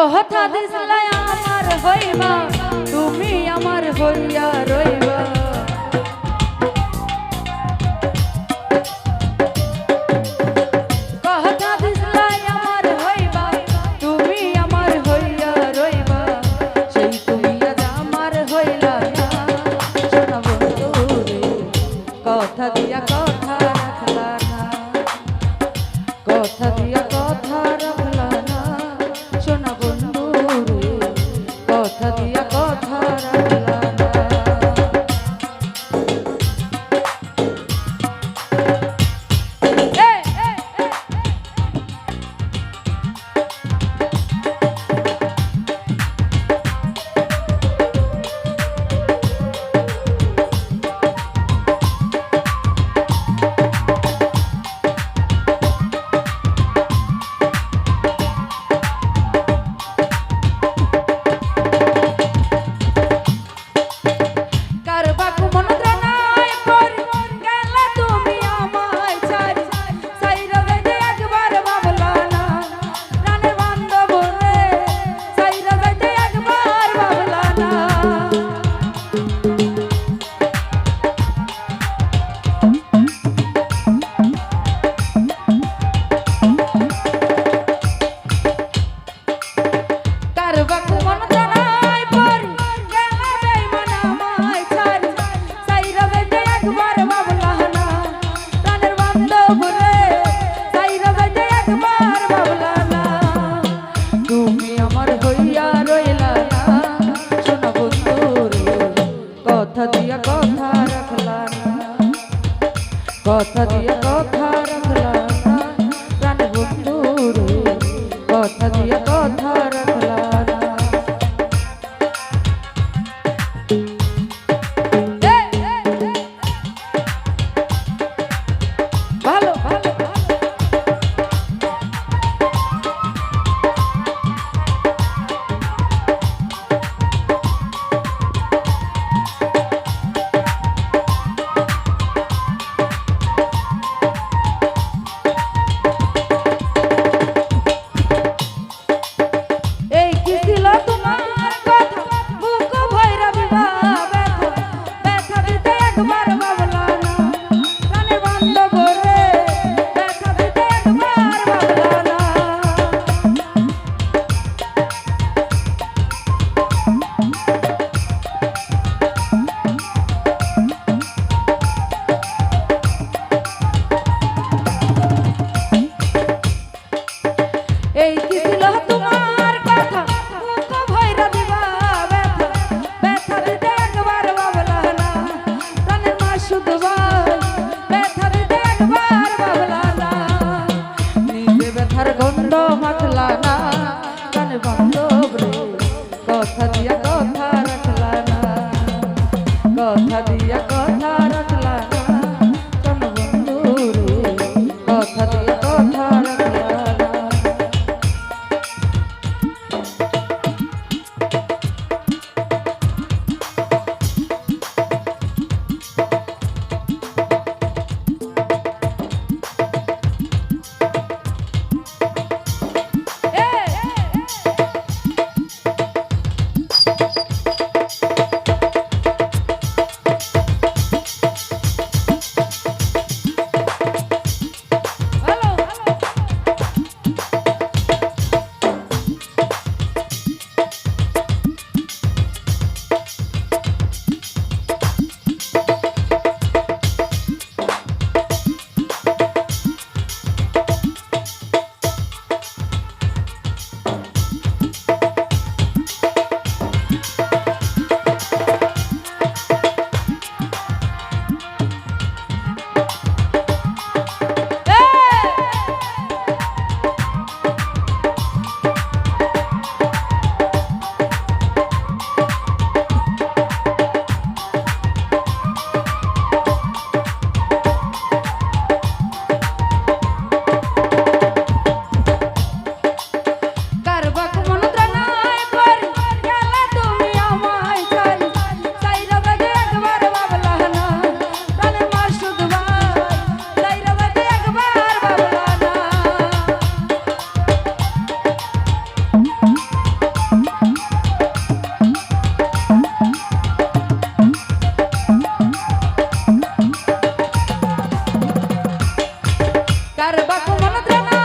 কথা দিসলাই আমার হইবা, তুমি আমার হৈয়া রইবা। কথা দিয়া কথা রাখলা না। কথা দিয়া কথা রাখ ছাড়া কথা দিয়ে কথা রাখলাম প্রাণ কথা দিয়ে কথা ¡Vamos a